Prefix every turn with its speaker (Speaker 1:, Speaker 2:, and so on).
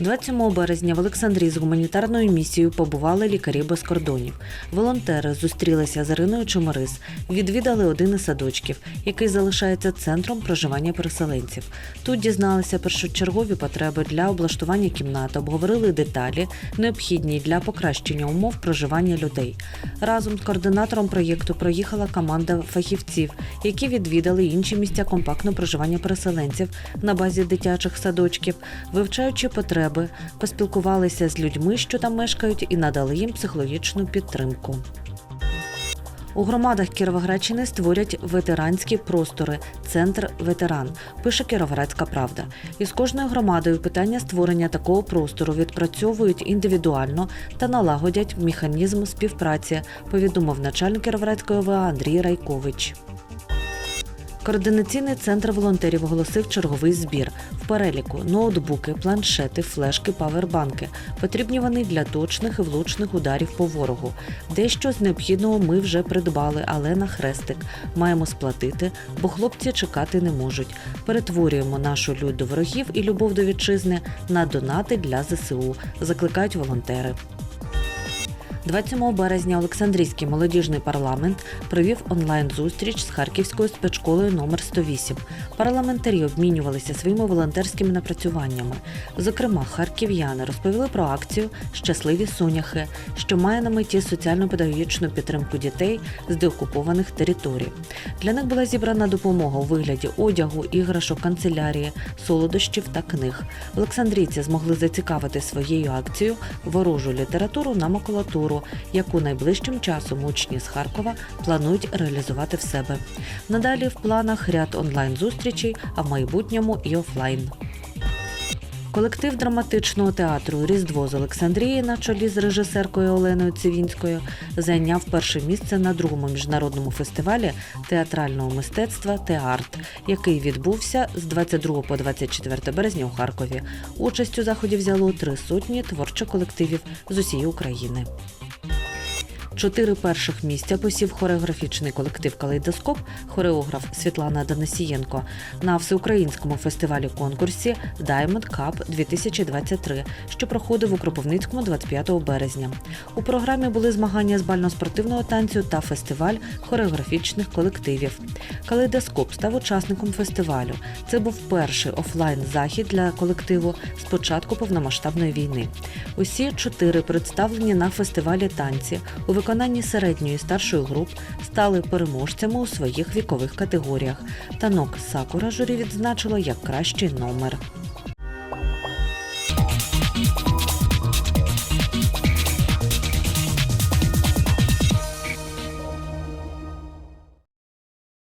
Speaker 1: 27 березня в Олександрії з гуманітарною місією побували лікарі без кордонів. Волонтери зустрілися з Іриною Чоморис, відвідали один із садочків, який залишається центром проживання переселенців. Тут дізналися першочергові потреби для облаштування кімнат, обговорили деталі, необхідні для покращення умов проживання людей. Разом з координатором проєкту проїхала команда фахівців, які відвідали інші місця компактного проживання переселенців на базі дитячих садочків, вивчаючи потреби, поспілкувалися з людьми, що там мешкають, і надали їм психологічну підтримку. У громадах Кіровоградщини створять ветеранські простори, центр ветеран, пише Кіровоградська правда. Із кожною громадою питання створення такого простору відпрацьовують індивідуально та налагодять механізм співпраці, повідомив начальник Кіровоградської ОВА Андрій Райкович. Координаційний центр волонтерів оголосив черговий збір. В переліку ноутбуки, планшети, флешки, павербанки. Потрібні вони для точних і влучних ударів по ворогу. Дещо з необхідного ми вже придбали, але на хрестик. Маємо сплатити, бо хлопці чекати не можуть. Перетворюємо нашу лють до ворогів і любов до вітчизни на донати для ЗСУ. Закликають волонтери. 27 березня Олександрійський молодіжний парламент провів онлайн-зустріч з Харківською спецшколою номер 108. Парламентарі обмінювалися своїми волонтерськими напрацюваннями. Зокрема, харків'яни розповіли про акцію Щасливі соняхи, що має на меті соціально-педагогічну підтримку дітей з деокупованих територій. Для них була зібрана допомога у вигляді одягу, іграшок, канцелярії, солодощів та книг. Олександрійці змогли зацікавити своєю акцією ворожу літературу на макулатуру, яку найближчим часом учні з Харкова планують реалізувати в себе. Надалі в планах ряд онлайн-зустрічей, а в майбутньому і офлайн. Колектив драматичного театру Різдво з Олександрії на чолі з режисеркою Оленою Цивінською зайняв перше місце на другому міжнародному фестивалі театрального мистецтва Теарт, який відбувся з 22 по 24 березня у Харкові. Участь у заході взяло три сотні творчих колективів з усієї України. Чотири перших місця посів хореографічний колектив Калейдоскоп, хореограф Світлана Данисієнко на всеукраїнському фестивалі конкурсі Diamond Cup 2023, що проходив у Кропивницькому 25 березня. У програмі були змагання з бально-спортивного танцю та фестиваль хореографічних колективів. Калейдоскоп став учасником фестивалю. Це був перший офлайн-захід для колективу з початку повномасштабної війни. Усі чотири представлені на фестивалі танці у виконанні середньої старшої груп стали переможцями у своїх вікових категоріях. Танок Сакура журі відзначило як кращий номер.